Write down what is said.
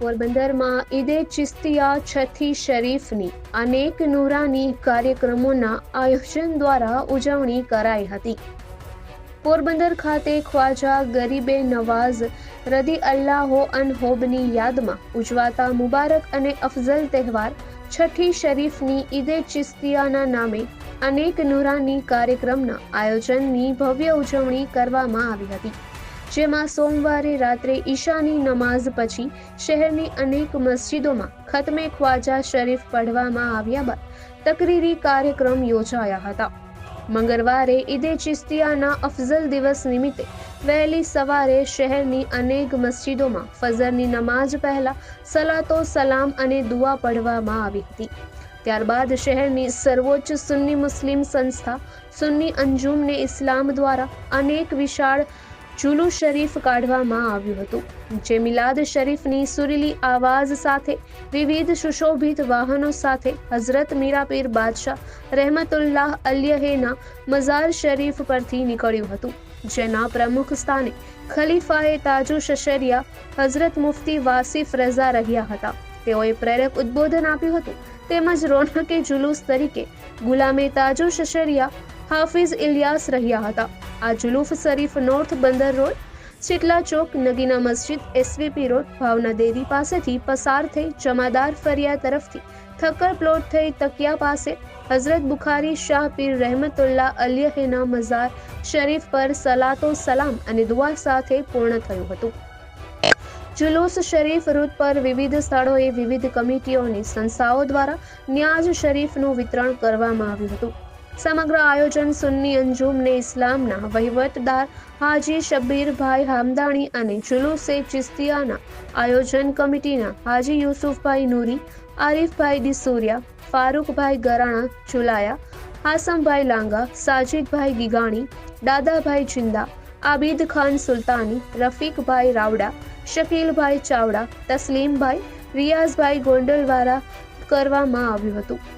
પોરબંદરમાં ઈદે ચિસ્તિયા છઠ્ઠી શરીફની અનેક નૂરાની કાર્યક્રમોના આયોજન દ્વારા ઉજવણી કરાઈ હતી. પોરબંદર ખાતે ખ્વાજા ગરીબે નવાઝ, રદી અલ્લાહો અનહોબની યાદમાં ઉજવાતા મુબારક અને અફઝલ તહેવાર છઠ્ઠી શરીફની ઈદે ચિસ્તિયાના નામે અનેક નૂરાની કાર્યક્રમના આયોજનની ભવ્ય ઉજવણી કરવામાં આવી હતી. જેમાં સોમવારે રાત્રે ઈશાની નમાઝ પછી શહેરની અનેક મસ્જિદોમાં ખતમે ખ્વાજા શરીફ પઢવામાં આવ્યા બાદ તકરીરી કાર્યક્રમ યોજાયા હતા. મંગળવારે ઈદે ચિસ્તિયાના અફઝલ દિવસ નિમિત્તે વહેલી સવારે શહેરની અનેક મસ્જિદોમાં ફજરની નમાઝ પહેલા સલાતો સલામ અને દુઆ પઢવામાં આવી હતી. ત્યારબાદ શહેરની સર્વોચ્ચ સુન્ની મુસ્લિમ સંસ્થા સુન્ની અંજુમને ઇસ્લામ દ્વારા અનેક વિશાળ જુલુસ શરીફ કાઢવામાં આવ્યું હતું. જે મિલાદ શરીફની સુરીલી આવાજ સાથે, વિવિધ સુશોભિત વાહનો સાથે હઝરત મીરાપીર બાદશાહ રહેમતુલ્લાહ અલ્યહેના મઝાર શરીફ પરથી નીકળ્યું હતું, જેના પ્રમુખ સ્થાને ખલીફાએ તાજુ શશરિયા, હઝરત મુફતી વાસિફ રઝા રહ્યા હતા. તેઓએ પ્રેરક ઉદ્બોધન આપ્યું હતું, તેમજ રોનકે જુલુસ તરીકે ગુલામે તાજુ શશરિયા હાફિઝ ઇલિયાસ રહ્યા હતા. આ જુલુફ શરીફ north Bandar road, Chitla Chowk, Nagina Masjid, SVP road, Bhavna Deri પાસેથી પસાર થઈ જમાદાર ફરિયા તરફથી થક્કર પ્લોટ થઈ તકિયા પાસે હઝરત બુખારી શાહ પીર રહેમતુલ્લા અલ્યહેના મઝાર શરીફ પર સલાતો સલામ અને દુઆ સાથે પૂર્ણ થયું હતું. જુલુસ શરીફ રૂટ પર વિવિધ સ્થળોએ વિવિધ કમિટીઓની સંસ્થાઓ દ્વારા ન્યાઝ શરીફનું વિતરણ કરવામાં આવ્યું હતું. સમગ્ર આયોજન સુન્ની અંજુમને ઇસ્લામના વહીવટદાર હાજી શબ્બીરભાઈ હામદાણી અને જુલુસે ચિસ્તિયાના આયોજન કમિટીના હાજી યુસુફભાઈ નૂરી, આરીફભાઈ ડિસુરિયા, ફારૂકભાઈ ગરાણા ચુલાયા હાસમભાઈ લાંગા, સાજિદભાઈ ગીગાણી, દાદાભાઈ ચિંદા આબિદ ખાન સુલતાની, રફીકભાઈ રાવડા, શકીલભાઈ ચાવડા, તસલીમભાઈ, રિયાઝભાઈ ગોંડલવાળા કરવામાં આવ્યું હતું.